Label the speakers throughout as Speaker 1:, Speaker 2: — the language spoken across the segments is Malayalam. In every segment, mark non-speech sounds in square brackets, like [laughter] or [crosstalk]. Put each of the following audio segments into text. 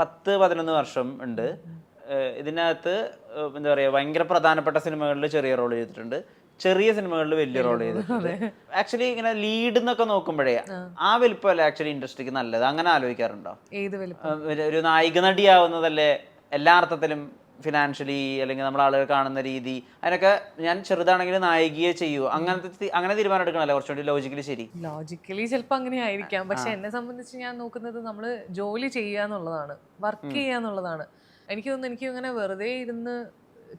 Speaker 1: പത്ത് പതിനൊന്ന് വർഷം ഉണ്ട്. ഇതിനകത്ത് എന്താ പറയുക ഭയങ്കര പ്രധാനപ്പെട്ട സിനിമകളിൽ ചെറിയ റോൾ ചെയ്തിട്ടുണ്ട്. ചെറിയ സിനിമകളിൽ വലിയ റോൾ ചെയ്തിട്ടുണ്ട്. ആക്ച്വലി ഇങ്ങനെ ലീഡ് എന്നൊക്കെ നോക്കുമ്പോഴേ ആ. വലിപ്പമല്ല ആക്ച്വലി ഇൻഡസ്ട്രിക്ക് നല്ലത്? അങ്ങനെ ആലോചിക്കാറുണ്ടോ? ഒരു നായിക നടിയാവുന്നതല്ലേ എല്ലാ അർത്ഥത്തിലും ഫിനാൻഷ്യലി അല്ലെങ്കിൽ നമ്മൾ ആളുകൾ കാണുന്ന രീതി അതിനൊക്കെ ഞാൻ ചെറുതാണെങ്കിൽ നായികയെ ചെയ്യൂ അങ്ങനത്തെ അങ്ങനെ തീരുമാനം എടുക്കണല്ലേ കുറച്ചുകൂടി ലോജിക്കലി ശരി.
Speaker 2: ലോജിക്കലി ചിലപ്പോൾ അങ്ങനെ ആയിരിക്കാം. പക്ഷെ എന്നെ സംബന്ധിച്ച് ഞാൻ നോക്കുന്നത് നമ്മൾ ജോലി ചെയ്യുക എന്നുള്ളതാണ്. വർക്ക് ചെയ്യുക എന്നുള്ളതാണ്. എനിക്ക് തോന്നുന്നു എനിക്ക് ഇങ്ങനെ വെറുതെ ഇരുന്ന്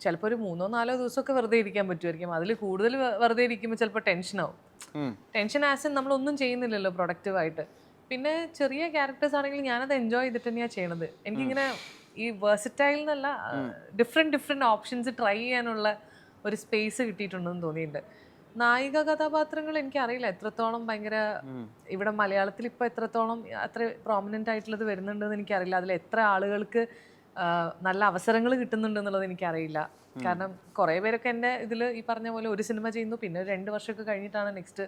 Speaker 2: ചിലപ്പോൾ ഒരു മൂന്നോ നാലോ ദിവസമൊക്കെ വെറുതെ ഇരിക്കാൻ പറ്റുമായിരിക്കും. അതിൽ കൂടുതൽ വെറുതെ ഇരിക്കുമ്പോൾ ചിലപ്പോൾ ടെൻഷനാവും. ടെൻഷൻ ആസ് ഇൻ നമ്മളൊന്നും ചെയ്യുന്നില്ലല്ലോ പ്രൊഡക്റ്റീവായിട്ട് പിന്നെ ചെറിയ ക്യാരക്ടേഴ്സ് ആണെങ്കിൽ ഞാനത് എൻജോയ് ചെയ്തിട്ട് തന്നെയാണ് ചെയ്യണത്. എനിക്കിങ്ങനെ ഈ വേഴ്സറ്റൈൽ എന്നല്ല ഡിഫറെന്റ് ഡിഫറെന്റ് ഓപ്ഷൻസ് ട്രൈ ചെയ്യാനുള്ള ഒരു സ്പേസ് കിട്ടിയിട്ടുണ്ടെന്ന് തോന്നിയിട്ടുണ്ട്. നായിക കഥാപാത്രങ്ങൾ എനിക്കറിയില്ല എത്രത്തോളം ഭയങ്കര ഇവിടെ മലയാളത്തിൽ ഇപ്പോൾ എത്രത്തോളം അത്ര പ്രോമിനന്റ് ആയിട്ടുള്ളത് വരുന്നുണ്ടെന്ന് എനിക്കറിയില്ല. അതിൽ എത്ര ആളുകൾക്ക് നല്ല അവസരങ്ങൾ കിട്ടുന്നുണ്ടെന്നുള്ളത് എനിക്കറിയില്ല. കാരണം കുറേ പേരൊക്കെ എന്റെ ഇതിൽ ഈ പറഞ്ഞ പോലെ ഒരു സിനിമ ചെയ്യുന്നു പിന്നെ ഒരു രണ്ട് വർഷമൊക്കെ കഴിഞ്ഞിട്ടാണ് നെക്സ്റ്റ്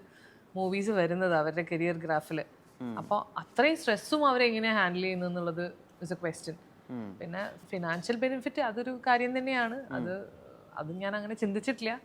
Speaker 2: മൂവീസ് വരുന്നത് അവരുടെ കരിയർ ഗ്രാഫിൽ അപ്പോൾ അത്രയും സ്ട്രെസ്സും അവരെങ്ങനെയാണ് ഹാൻഡിൽ ചെയ്യുന്നു എന്നുള്ളത് ഇസ് എ ക്വസ്റ്റ്യൻ പിന്നെ ഫിനാൻഷ്യൽ ബെനിഫിറ്റ് അതൊരു കാര്യം തന്നെയാണ്. അത് അത് ഞാൻ അങ്ങനെ ചിന്തിച്ചിട്ടില്ല.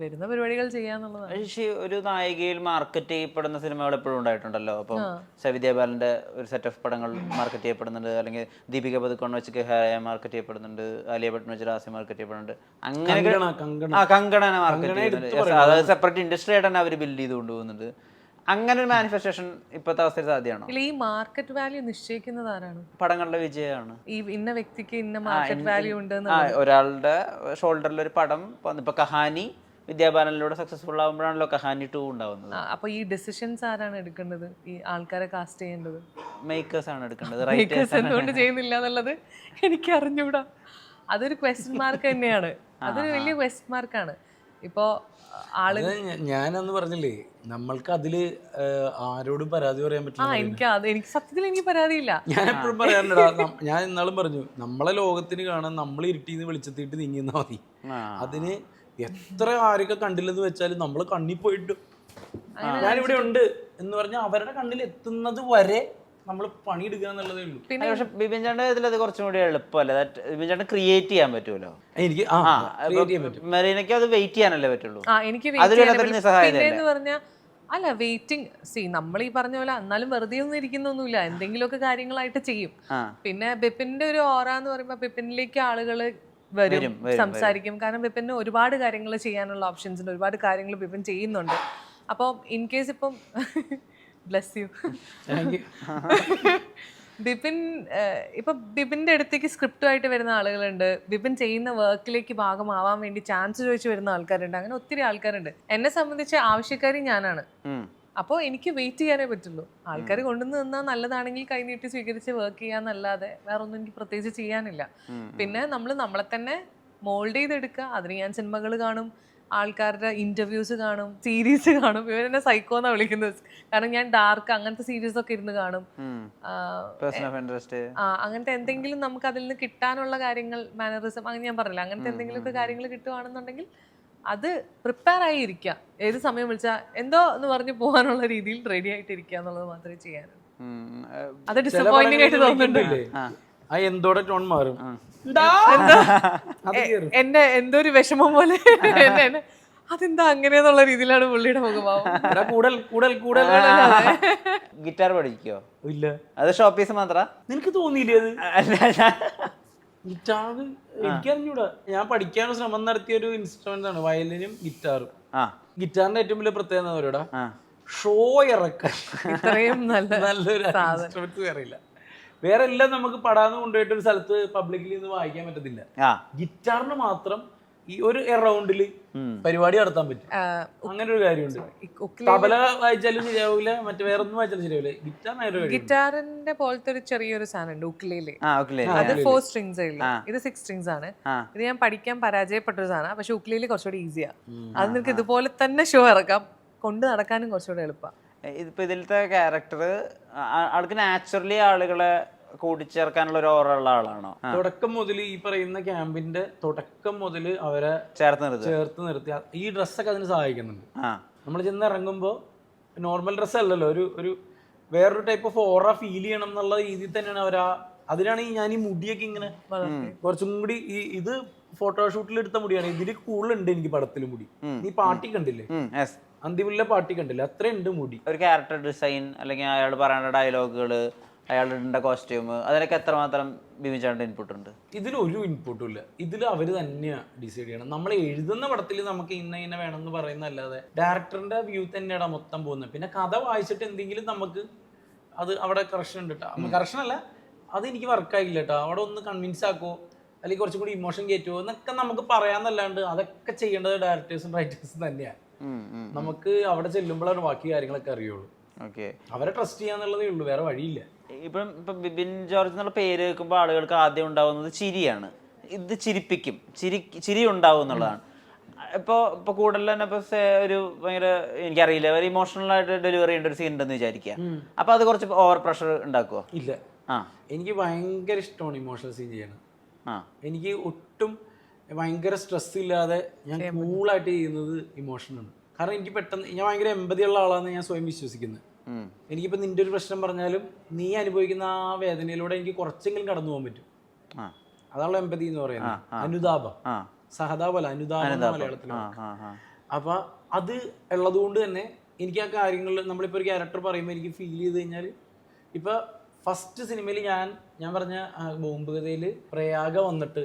Speaker 2: വരുന്ന പരിപാടികൾ ചെയ്യാന്നുള്ളതാണ്.
Speaker 1: പക്ഷേ ഒരു നായികയിൽ മാർക്കറ്റ് ചെയ്യപ്പെടുന്ന സിനിമകൾ എപ്പോഴും ഉണ്ടായിട്ടുണ്ടല്ലോ. അപ്പം സവിദ്യ ബാലന്റെ ഒരു സെറ്റ് ഓഫ് പടങ്ങൾ മാർക്കറ്റ് ചെയ്യപ്പെടുന്നുണ്ട്. അല്ലെങ്കിൽ ദീപിക പതുക്കോൺ വെച്ച് ഹായ മാർക്കറ്റ് ചെയ്യപ്പെടുന്നുണ്ട്. ആലിയ ഭട്ട് വെച്ച് റാസി മാർക്കറ്റ് ചെയ്യപ്പെടുന്നുണ്ട്. അങ്ങനെ. ആ കങ്കണനെ മാർക്കറ്റ് ചെയ്യുന്നുണ്ട്. അതായത് സെപ്പറേറ്റ് ഇൻഡസ്ട്രി ആയിട്ട് തന്നെ അവർ ബിൽഡ് ചെയ്ത് കൊണ്ടുപോകുന്നുണ്ട് അങ്ങനെ ഒരു മാനിഫെസ്റ്റേഷൻ ഇപ്പോഴത്തെ അവസ്ഥയിൽ സാധ്യമാണോ
Speaker 2: ഇല്ല ഈ മാർക്കറ്റ് വാല്യൂ നിശ്ചയിക്കുന്നത് ആരാണ്?
Speaker 1: പടങ്ങളുടെ വിജയമാണ്.
Speaker 2: ഈ ഇന്ന വ്യക്തിക്ക് ഇന്ന മാർക്കറ്റ് വാല്യൂ ഉണ്ട്
Speaker 1: ഒരാളുടെ ഷോൾഡറിൽ ഒരു പടം ഇപ്പൊ കഹാനി വിദ്യാബാലനിലൂടെ സക്സസ്ഫുൾ ആകുമ്പോഴാണല്ലോ കഹാനി ടു ഉണ്ടാവുന്നത്.
Speaker 2: അപ്പൊ ഈ ഡിസിഷൻസ് ആരാണ് എടുക്കേണ്ടത്? ഈ ആൾക്കാരെ കാസ്റ്റ് ചെയ്യേണ്ടത്?
Speaker 1: മേക്കേഴ്സ് ആണ് എടുക്കേണ്ടത് റൈറ്റേഴ്സ്
Speaker 2: എന്തുകൊണ്ട് ചെയ്യുന്നില്ല എന്നുള്ളത് എനിക്ക് അറിഞ്ഞൂടാ അതൊരു ക്വസ്റ്റ്യൻ മാർക്ക് തന്നെയാണ്. അതൊരു വലിയ ക്വസ്റ്റ്യൻ മാർക്കാണ് ഇപ്പോ ആൾ
Speaker 3: ഞാൻ ഞ- ഞാനന്ന് പറഞ്ഞില്ലേ നമ്മൾക്ക് അതിൽ ആരോടും പരാതി പറയാൻ പറ്റില്ല
Speaker 2: എനിക്ക് അത് എനിക്ക് സത്യത്തിൽ എനിക്ക് പരാതിയില്ല.
Speaker 3: ഞാൻ എപ്പോഴും പറയാറുണ്ടാ ഞാൻ ഇന്നാളും പറഞ്ഞു നമ്മളെ ലോകത്തിന് കാണാൻ നമ്മൾ ഇരുട്ടിന്ന് വെളിച്ചത്തിട്ട് നീങ്ങിന്നാ മതി. അതിന് എത്ര ആരൊക്കെ കണ്ടില്ലെന്ന് വെച്ചാലും നമ്മൾ കണ്ണിൽ പോയിട്ട് ഞാനിവിടെ ഉണ്ട് എന്ന് പറഞ്ഞാൽ അവരുടെ കണ്ണിൽ എത്തുന്നത് വരെ നമ്മൾ പണിയെടുക്കുക എന്നുള്ളതേ ഉള്ളൂ.
Speaker 2: പിന്നെ
Speaker 1: പക്ഷെ ബിബിൻ ചേട്ടന്റെ ഇതിൽ അത് കുറച്ചും കൂടി എളുപ്പമല്ലേ? ദാറ്റ് ബിബിൻ ചേട്ടൻ ക്രിയേറ്റ് ചെയ്യാൻ പറ്റുമല്ലോ?
Speaker 3: എനിക്ക് ആ create ചെയ്യാൻ പറ്റും.
Speaker 1: മെറീനയ്ക്ക് അത് വെയിറ്റ് ചെയ്യാനല്ലേ പറ്റുള്ളൂ?
Speaker 2: ആ എനിക്ക്
Speaker 1: നിസ്സഹായതയല്ലേ?
Speaker 2: പറഞ്ഞാൽ അല്ല വെയിറ്റിംഗ് സി നമ്മൾ ഈ പറഞ്ഞ പോലെ എന്നാലും വെറുതെ ഒന്നും ഇരിക്കുന്നൊന്നുമില്ല. എന്തെങ്കിലുമൊക്കെ കാര്യങ്ങളായിട്ട് ചെയ്യും.
Speaker 1: ആ.
Speaker 2: പിന്നെ ബിപിന്റെ ഒരു ഓറ എന്ന് പറയുമ്പോൾ ബിപിനിലേക്ക് ആളുകൾ വരും
Speaker 1: വരും, വരും,
Speaker 2: സംസാരിക്കും. കാരണം ബിപിന് ഒരുപാട് കാര്യങ്ങൾ ചെയ്യാനുള്ള ഓപ്ഷൻസ് ഉണ്ട്. ഒരുപാട് കാര്യങ്ങൾ ബിപിൻ ചെയ്യുന്നുണ്ട്. അപ്പോൾ ഇൻ കേസ് ഇപ്പം bless you
Speaker 3: Thank you. [laughs]
Speaker 2: Bipin ഇപ്പൊ ബിപിന്റെ അടുത്തേക്ക് സ്ക്രിപ്റ്റുമായിട്ട് വരുന്ന ആളുകളുണ്ട്. ബിപിൻ ചെയ്യുന്ന വർക്കിലേക്ക് ഭാഗമാവാൻ വേണ്ടി ചാൻസ് ചോദിച്ചു വരുന്ന ആൾക്കാരുണ്ട്. അങ്ങനെ ഒത്തിരി ആൾക്കാരുണ്ട്. എന്നെ സംബന്ധിച്ച് ആവശ്യക്കാരി ഞാനാണ്. അപ്പോൾ എനിക്ക് വെയിറ്റ് ചെയ്യാനേ പറ്റുള്ളൂ. ആൾക്കാർ കൊണ്ടുവന്ന് നിന്നാൽ നല്ലതാണെങ്കിൽ കൈനീട്ടി സ്വീകരിച്ച് വർക്ക് ചെയ്യാന്നല്ലാതെ വേറെ ഒന്നും എനിക്ക് പ്രത്യേകിച്ച് ചെയ്യാനില്ല. പിന്നെ നമ്മൾ നമ്മളെ തന്നെ മോൾഡ് ചെയ്തെടുക്കുക. അതിന് ഞാൻ സിനിമകൾ കാണും. ആൾക്കാരുടെ ഇന്റർവ്യൂസ് കാണും. സീരീസ് കാണും. ഇവർ എന്നെ സൈക്കോ എന്നാണ് വിളിക്കുന്നത്. കാരണം ഞാൻ ഡാർക്ക് അങ്ങനത്തെ സീരീസ് ഒക്കെ ഇരുന്ന് കാണും. അങ്ങനത്തെ എന്തെങ്കിലും നമുക്ക് അതിൽ നിന്ന് കിട്ടാനുള്ള കാര്യങ്ങൾ മാനറിസം അങ്ങനെ ഞാൻ പറഞ്ഞില്ല? അങ്ങനത്തെ എന്തെങ്കിലും ഒക്കെ കാര്യങ്ങൾ കിട്ടുവാണെന്നുണ്ടെങ്കിൽ അത് പ്രിപ്പയർ ആയി ഇരിക്കുക ഏത് സമയം വിളിച്ചാൽ എന്തോ എന്ന് പറഞ്ഞ് പോകാനുള്ള രീതിയിൽ റെഡി ആയിട്ട് ഇരിക്കുക എന്നുള്ളത് മാത്രമേ ചെയ്യാനുള്ളൂ. അത് ഡിസപ്പോയിന്റിംഗ് ആയിട്ട്
Speaker 3: പടങ്ങളിൽ
Speaker 2: തോന്നുന്നുണ്ട്.
Speaker 3: വിളിക്കുമ്പോഴില്ലേ, ആ എന്തോടെ ടോൺ മാറും.
Speaker 2: എന്റെ എന്തോ? ഒരു വിഷമം പോലെ. എന്നെ- എന്നെ, അതെന്താ അങ്ങനെയെന്നുള്ള രീതിയിലാണ് പുള്ളിയുടെ മുഖഭാവം.
Speaker 3: കൂടൽ കൂടൽ കൂടൽ.
Speaker 1: ഗിറ്റാർ പഠിക്കോ?
Speaker 3: ഇല്ല.
Speaker 1: അത് ഷോപ്പീസ് മാത്ര?
Speaker 3: നിനക്ക് തോന്നിയില്ലേ അത്? ഗിറ്റാർ എനിക്ക് അറിഞ്ഞൂടാ ഞാൻ പഠിക്കാൻ ശ്രമം നടത്തിയ ഒരു ഇൻസ്ട്രുമെന്റ് ആണ് വയലിനും ഗിറ്റാറും.
Speaker 1: ആ.
Speaker 3: ഗിറ്റാറിന്റെ ഏറ്റവും വലിയ പ്രത്യേകത ഷോ ഇറക്കാൻ
Speaker 2: ഇത്രയും നല്ല
Speaker 3: നല്ലൊരു ഇൻസ്ട്രുമെന്റ് വേറെ ഇല്ല വേറെ എല്ലാം നമുക്ക് പടാന്ന് കൊണ്ടുപോയിട്ട് ഒരു സ്ഥലത്ത് പബ്ലിക്കിൽ നിന്ന് വായിക്കാൻ പറ്റത്തില്ല. ഗിറ്റാറിന് മാത്രം ഈ ഒരു എറൗണ്ടിൽ പരിപാടി നടത്താൻ പറ്റും. അങ്ങനെ ഒരു കാര്യമുണ്ട്. തബല വായിച്ചാലും ശരിയാവില്ല മറ്റു വേറെ ഒന്നും വായിച്ചാലും ശരിയാവില്ല ഗിറ്റാർ
Speaker 2: ഗിറ്റാറിന്റെ പോലത്തെ ഒരു ചെറിയൊരു
Speaker 1: സാധനമുണ്ട് ഉക്കിലേൽ.
Speaker 2: അത് ഫോർ സ്ട്രിങ്സ് ഇല്ല? ഇത് സിക്സ് സ്ട്രിങ്സ് ആണ്. ഇത് ഞാൻ പഠിക്കാൻ പരാജയപ്പെട്ട ഒരു സാധനം പക്ഷെ ഉക്കിലേൽ കുറച്ചുകൂടി ഈസിയാ അത് നിനക്ക് ഇതുപോലെ തന്നെ ഷോ ഇറക്കാം. കൊണ്ട് നടക്കാനും കുറച്ചുകൂടി എളുപ്പമാണ്
Speaker 1: ഇതിപ്പോ ഇതിലത്തെ ക്യാരക്ടർ ആൾക്ക് നാച്ചുറലി ആളുകളെ കൂടിച്ചേർക്കാനുള്ള ഒരു ഓറ ഉള്ള ആളാണോ
Speaker 3: തുടക്കം മുതൽ ഈ പറയുന്ന ക്യാമ്പിന്റെ തുടക്കം മുതൽ അവരെ
Speaker 1: ചേർത്ത് നിർത്തി
Speaker 3: ചേർത്ത് നിർത്തി ഈ ഡ്രസ്സൊക്കെ അതിന് സഹായിക്കുന്നുണ്ട്. നമ്മൾ ചെന്ന് ഇറങ്ങുമ്പോൾ നോർമൽ ഡ്രസ്സ് അല്ലല്ലോ ഒരു ഒരു വേറൊരു ടൈപ്പ് ഓഫ് ഓറ ഫീൽ ചെയ്യണം എന്നുള്ള രീതിയിൽ തന്നെയാണ് അവർ ആ അതിനാണ് ഈ ഞാൻ ഈ മുടിയൊക്കെ ഇങ്ങനെ കുറച്ചും കൂടി ഈ ഇത് ഫോട്ടോഷൂട്ടിൽ എടുത്ത മുടിയാണ്. ഇതിൽ കൂടുതലുണ്ട് എനിക്ക് പടത്തിൽ മുടി. നീ പാട്ടി കണ്ടില്ലേ?
Speaker 1: അന്തിമുള്ള
Speaker 3: അന്തിമുല്ല പാട്ടി കണ്ടില്ലേ? അത്ര ഉണ്ട് മുടി.
Speaker 1: ഒരു ക്യാരക്ടർ ഡിസൈൻ അല്ലെങ്കിൽ അയാൾ പറയുന്ന ഡയലോഗുകൾ അയാളുടെ ഇടേണ്ട കോസ്റ്റ്യൂം അതിനൊക്കെ എത്രമാത്രം ബിമിച്ചാണ്ട് ഇൻപുട്ട് ഉണ്ട്?
Speaker 3: ഇതിൽ ഒരു ഇൻപുട്ടും ഇല്ല. ഇതിൽ അവർ തന്നെയാണ് ഡിസൈഡ് ചെയ്യണം നമ്മൾ എഴുതുന്ന പടത്തിൽ നമുക്ക് ഇന്ന ഇന്ന വേണമെന്ന് പറയുന്നതല്ലാതെ ഡയറക്ടറിന്റെ വ്യൂ തന്നെയാണ് മൊത്തം പോകുന്നത്. പിന്നെ കഥ വായിച്ചിട്ട് എന്തെങ്കിലും നമുക്ക് അത് അവിടെ കറക്ഷൻ ഉണ്ട് കേട്ടോ കറക്ഷൻ അല്ല അത് എനിക്ക് വർക്കായില്ല കേട്ടോ അവിടെ ഒന്ന് കൺവിൻസ് ആക്കോ അല്ലെങ്കിൽ കുറച്ചും കൂടി ഇമോഷൻ കയറ്റുമോ എന്നൊക്കെ നമുക്ക് പറയാന്നല്ലാണ്ട് അതൊക്കെ ചെയ്യേണ്ടത് ഡയറക്ടേഴ്സും റൈറ്റേഴ്സും തന്നെയാണ് നമുക്ക് അവിടെ ചെല്ലുമ്പോഴാണ് ബാക്കി കാര്യങ്ങളൊക്കെ അറിയുള്ളൂ. അവരെ ട്രസ്റ്റ് ചെയ്യാന്നുള്ളതേ ഉള്ളൂ വേറെ വഴിയില്ല.
Speaker 1: ഇപ്പം ഇപ്പം ബിബിൻ ജോർജ് എന്നുള്ള പേര് കേൾക്കുമ്പോൾ ആളുകൾക്ക് ആദ്യം ഉണ്ടാവുന്നത് ചിരിയാണ്. ഇത് ചിരിപ്പിക്കും. ചിരി ചിരി ഉണ്ടാവും എന്നുള്ളതാണ്. ഇപ്പോൾ ഇപ്പോൾ കൂടുതൽ തന്നെ ഇപ്പോൾ ഒരു ഭയങ്കര എനിക്കറിയില്ല. ഒരു ഇമോഷണൽ ആയിട്ട് ഡെലിവറി ചെയ്യേണ്ട ഒരു സീൻ ഉണ്ടെന്ന് വിചാരിക്കുക. അപ്പോൾ അത് കുറച്ച് ഓവർ പ്രഷർ ഉണ്ടാക്കുമോ
Speaker 3: ഇല്ല.
Speaker 1: ആ.
Speaker 3: എനിക്ക് ഭയങ്കര ഇഷ്ടമാണ് ഇമോഷണൽ സീൻ ചെയ്യണം
Speaker 1: ആ.
Speaker 3: എനിക്ക് ഒട്ടും ഭയങ്കര സ്ട്രെസ് ഇല്ലാതെ ഞാൻ കൂളായിട്ട് ചെയ്യുന്നത് ആണ്. കാരണം എനിക്ക് പെട്ടെന്ന് ഞാൻ ഭയങ്കര എമ്പതിയുള്ള ആളാണെന്ന് ഞാൻ സ്വയം വിശ്വസിക്കുന്നത്. എനിക്കിപ്പോൾ നിന്റെ ഒരു പ്രശ്നം പറഞ്ഞാലും നീ അനുഭവിക്കുന്ന ആ വേദനയിലൂടെ എനിക്ക് കുറച്ചെങ്കിലും കടന്നു പോകാൻ പറ്റും. അതാണല്ലോ എമ്പതി എന്ന് പറയുന്നത്. അനുതാപം. സഹതാപല്ല അനുതാപം മലയാളത്തിൽ അപ്പൊ അത് ഉള്ളത് കൊണ്ട് തന്നെ എനിക്ക് ആ കാര്യങ്ങളിൽ നമ്മളിപ്പോൾ ഒരു ക്യാരക്ടർ പറയുമ്പോൾ എനിക്ക് ഫീൽ ചെയ്ത് കഴിഞ്ഞാൽ ഇപ്പൊ ഫസ്റ്റ് സിനിമയിൽ ഞാൻ ഞാൻ പറഞ്ഞ ബോംബ് കഥയിൽ പ്രയാഗ വന്നിട്ട്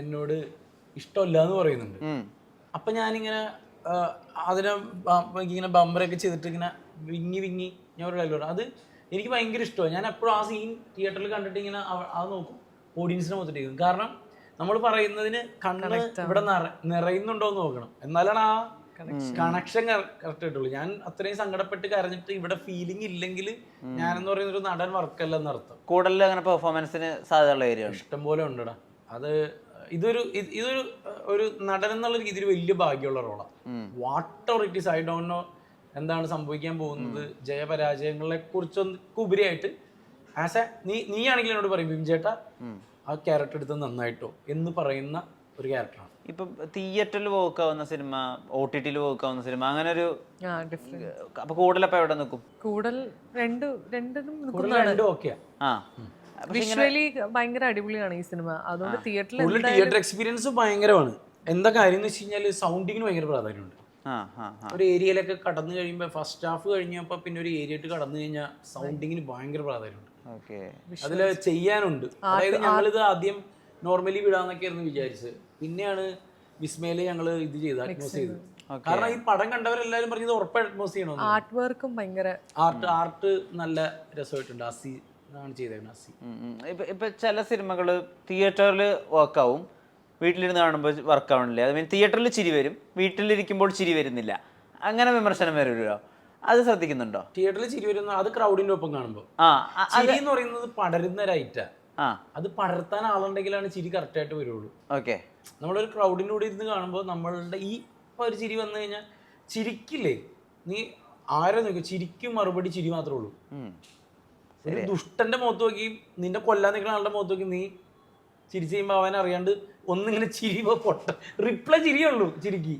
Speaker 3: എന്നോട് ഇഷ്ടമല്ല എന്ന് പറയുന്നുണ്ട്. അപ്പൊ ഞാനിങ്ങനെ അതിനെ ഇങ്ങനെ ബമ്പറൊക്കെ ചെയ്തിട്ട് ഇങ്ങനെ വിങ്ങി വിങ്ങി ഞാൻ ഒരു ഡയലോഗ് അത് എനിക്ക് ഭയങ്കര ഇഷ്ടമാണ്. ഞാൻ എപ്പോഴും ആ സീൻ തിയേറ്ററിൽ കണ്ടിട്ട് ഇങ്ങനെ അത് നോക്കും. ഓഡിയൻസിനെ മൊത്തത്തിൽ കാരണം നമ്മൾ പറയുന്നതിന് കണ്ണ് ഇവിടെ നിറ- നിറയുന്നുണ്ടോ എന്ന് നോക്കണം. എന്നാലാണ് ആ കണക്ഷൻ കറക്റ്റ് ആയിട്ടുള്ളൂ ഞാൻ അത്രയും സങ്കടപ്പെട്ട് കരഞ്ഞിട്ട് ഇവിടെ ഫീലിംഗ് ഇല്ലെങ്കിൽ ഞാനെന്ന് പറയുന്ന ഒരു നടൻ വർക്കല്ല എന്നർത്ഥം
Speaker 1: കൂടുതൽ അങ്ങനെ പെർഫോമൻസിന് സാധ്യതയുള്ള ഏരിയ ഉണ്ട്
Speaker 3: ഇഷ്ടം പോലെ ഉണ്ടടാ അത് ഇതൊരു ഇതൊരു ഒരു നടൻ എന്നുള്ള രീതിയിൽ വലിയ ഭാഗ്യമുള്ള റോളാണ് what it is I don't know എന്താണ് സംഭവിക്കാൻ പോകുന്നത്? ജയപരാജയങ്ങളെ കുറിച്ചൊക്കെ ഉപരിയായിട്ട് ആസ് എ നീ നീ ആണെങ്കിൽ എന്നോട് പറയും ബിം ചേട്ടാ ആ ക്യാരക്ടർ എടുത്ത് നന്നായിട്ടോ എന്ന് പറയുന്ന ഒരു ക്യാരക്ടറാണ്
Speaker 1: ഇപ്പം തിയേറ്ററിൽ വോക്കാവുന്ന സിനിമ ഒ ടി ടിയിൽ വോക്കാവുന്ന സിനിമ അങ്ങനെ ഒരു അപ്പൊ കൂടുതലപ്പോ എവിടെ നിൽക്കും?
Speaker 2: കൂടുതൽ രണ്ട് രണ്ടിനും
Speaker 3: രണ്ടും ഓക്കെയാ
Speaker 1: ആ.
Speaker 2: വിഷ്വലി ഭയങ്കര അടിപൊളിയാണ് ഈ സിനിമ. അതുകൊണ്ട് തിയേറ്ററിൽ
Speaker 3: തിയേറ്റർ എക്സ്പീരിയൻസ് ഭയങ്കരമാണ്. എന്താ കാര്യം എന്ന് വെച്ച് കഴിഞ്ഞാൽ സൗണ്ടിങ്ങിന് ഭയങ്കര പ്രാധാന്യമുണ്ട്. ഒരു ഏരിയയിലൊക്കെ കടന്നു കഴിയുമ്പോൾ ഫസ്റ്റ് ഹാഫ് കഴിഞ്ഞപ്പോൾ പിന്നെ ഒരു ഏരിയയിട്ട് കടന്നു കഴിഞ്ഞാൽ സൗണ്ടിങ്ങിന് ഭയങ്കര പ്രാധാന്യമുണ്ട്.
Speaker 1: ഓക്കെ.
Speaker 3: അതിൽ ചെയ്യാനുണ്ട്. അതായത് ഞങ്ങളിത് ആദ്യം നോർമലി വിടാന്നൊക്കെ ആയിരുന്നു വിചാരിച്ചത്. പിന്നെയാണ് വിസ്മയിൽ ഞങ്ങൾ ഇത് ചെയ്ത് അറ്റ്മോസ് ചെയ്ത്. കാരണം ഈ പടം കണ്ടവരെല്ലാരും പറഞ്ഞത് ഉറപ്പായി അറ്റ്മോസ് ചെയ്യണോ
Speaker 2: ആർട്ട് വർക്കും ഭയങ്കര
Speaker 3: ആർട്ട് ആർട്ട് നല്ല രസമായിട്ടുണ്ട്. അസി ആണ് ചെയ്തേക്കുന്നത് അസി.
Speaker 1: ഇപ്പൊ ഇപ്പൊ ചില സിനിമകൾ തിയേറ്ററിൽ വർക്കാവും വീട്ടിലിരുന്ന് കാണുമ്പോൾ വർക്ക് ആവണില്ല? മീൻ തിയേറ്ററിൽ ചിരി വരും. വീട്ടിലിരിക്കുമ്പോൾ ചിരി വരുന്നില്ല. അങ്ങനെ വിമർശനം വരുമല്ലോ അത് ശ്രദ്ധിക്കുന്നുണ്ടോ?
Speaker 3: തിയേറ്ററിൽ ചിരി വരുന്ന അത് ക്രൗഡിന്റെ ഒപ്പം കാണുമ്പോൾ ചിരി എന്ന് പറയുന്നത് പടരുന്ന ഒരൈറ്റാ
Speaker 1: ആ.
Speaker 3: അത് പടർത്താൻ ആളുണ്ടെങ്കിലാണ് ചിരി കറക്റ്റ് ആയിട്ട് വരുള്ളൂ.
Speaker 1: ഓക്കെ
Speaker 3: നമ്മളൊരു ക്രൗഡിന്റെ കൂടെ ഇരുന്ന് കാണുമ്പോൾ നമ്മളുടെ ഈ ഇപ്പൊ ഒരു ചിരി വന്നു കഴിഞ്ഞാൽ ചിരിക്കില്ലേ? നീ ആരെ നോക്കി ചിരിക്കും മറുപടി ചിരി മാത്രമേ ഉള്ളൂ. ദുഷ്ടന്റെ മുഖത്ത് നോക്കി നിന്റെ കൊല്ലാൻ നിൽക്കുന്ന ആളുടെ മുഖത്ത് നോക്കി നീ ചിരിച്ച് കഴിയുമ്പോൾ അവൻ അറിയാണ്ട് ഒന്നിങ്ങനെ ചിരിയുമ്പോൾ പൊട്ട റിപ്ലൈ ചിരിയുള്ളൂ ചിരിക്ക്.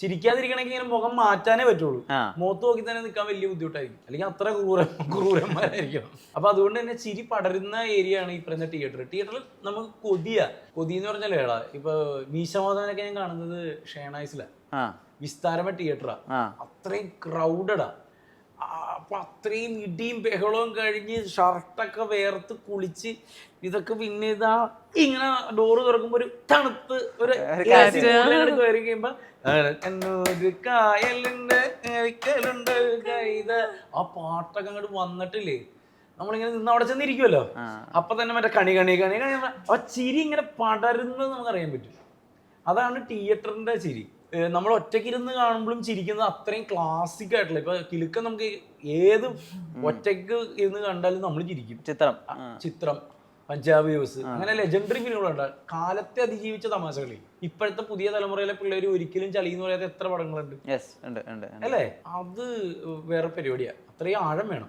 Speaker 3: ചിരിക്കാതിരിക്കണമെങ്കിൽ ഇങ്ങനെ മുഖം മാറ്റാനേ പറ്റുള്ളൂ. മുഖത്ത് നോക്കി തന്നെ നിൽക്കാൻ വലിയ ബുദ്ധിമുട്ടായിരിക്കും. അല്ലെങ്കിൽ അത്ര ക്രൂര ക്രൂരന്മാരായിരിക്കണം അപ്പൊ അതുകൊണ്ട് തന്നെ ചിരി പടരുന്ന ഏരിയ ആണ് ഈ പറയുന്ന തിയേറ്റർ തിയേറ്ററിൽ നമുക്ക് കൊതിയ. കൊതി എന്ന് പറഞ്ഞാൽ ഏടാ ഇപ്പൊ മീശമോദനൊക്കെ ഞാൻ കാണുന്നത് ഷേണായിസിലാണ്
Speaker 1: ആ.
Speaker 3: വിസ്താരമ തിയേറ്ററാ അത്രയും ക്രൗഡഡാ അപ്പൊ അത്രയും ഇടിയും ബഹളവും കഴിഞ്ഞ് ഷർട്ടൊക്കെ വേർത്ത് കുളിച്ച് ഇതൊക്കെ പിന്നെ ഇതാ ഇങ്ങനെ ഡോറ് തുറക്കുമ്പോ ഒരു തണുത്ത് ഒരു കഴിയുമ്പോ കായലുണ്ട് കൈത ആ പാട്ടൊക്കെ അങ്ങോട്ട് വന്നിട്ടില്ലേ? നമ്മളിങ്ങനെ നിന്ന് അവിടെ ചെന്നിരിക്കുമല്ലോ അപ്പൊ തന്നെ മറ്റേ കണി കണി കണി കണി ആ ചിരി ഇങ്ങനെ പടരുന്നത് നമുക്ക് അറിയാൻ പറ്റും. അതാണ് തിയേറ്ററിന്റെ ചിരി. നമ്മൾ ഒറ്റയ്ക്കിരുന്ന് കാണുമ്പോഴും ചിരിക്കുന്നത് അത്രയും ക്ലാസിക് ആയിട്ടുള്ള ഇപ്പൊ കിലുക്കം നമുക്ക് ഏത് ഒറ്റയ്ക്ക് ഇരുന്ന് കണ്ടാലും നമ്മൾ ചിരിക്കും.
Speaker 1: ചിത്രം.
Speaker 3: ചിത്രം പഞ്ചാബ് യൂസ് അങ്ങനെ ലെജൻഡറി ഫിലിമുകളുണ്ട് കാലത്തെ അതിജീവിച്ച തമാശകളിൽ ഇപ്പോഴത്തെ പുതിയ തലമുറയിലെ പിള്ളേർ ഒരിക്കലും ചളി എന്ന് പറയാത്ത എത്ര പടങ്ങളുണ്ട്. അല്ലേ? അത് വേറെ പരിപാടിയാ. അത്രയും ആഴം വേണം.